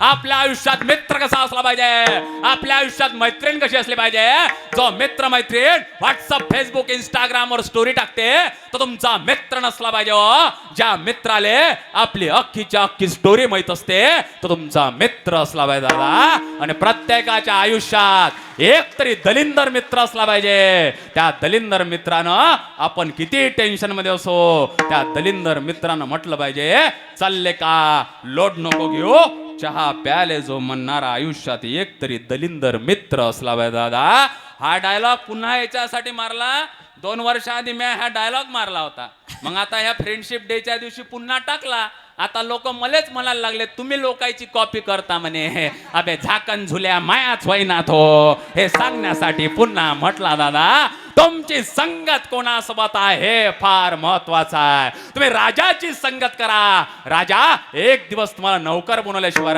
आपल्या आयुष्यात मित्र कसा असला पाहिजे? आपल्या आयुष्यात मैत्रीण कशी असली पाहिजे? जो मित्र मैत्रीण व्हॉट्सअप फेसबुक इंस्टाग्राम वर स्टोरी टाकते तो तुमचा मित्र नसला पाहिजे हो. ज्या मित्राले आपली अख्खीच्या अख्खी स्टोरी माहीत असते तो तुमचा मित्र असला पाहिजे दादा. आणि प्रत्येकाच्या आयुष्यात एक तरी दलिंदर मित्र असला पाहिजे. त्या दलिंदर मित्रानं आपण किती टेन्शनमध्ये असो त्या दलिंदर मित्रानं म्हटलं पाहिजे चालले का? लोड नको घेऊ. चहा प्याले जो म्हणणारा आयुष्यात एक तरी दलिंदर मित्र असला पाहिजे दादा. हा डायलॉग पुन्हा याच्यासाठी मारला. दोन वर्षाआधी मी हा डायलॉग मारला होता. मग आता ह्या फ्रेंडशिप डेच्या दिवशी पुन्हा टाकला. आता लोक मलेच म्हणायला लागले तुम्ही लोकांची कॉपी करता म्हणे. अबे झाकण झुल्या मायाच होईना थो हे सांगण्यासाठी पुन्हा म्हटला दादा. तुमची संगत कोणासोबत आहे? हे फार महत्वाचं आहे. तुम्ही राजाची संगत करा. राजा एक दिवस तुम्हाला नौकर बनवल्याशिवाय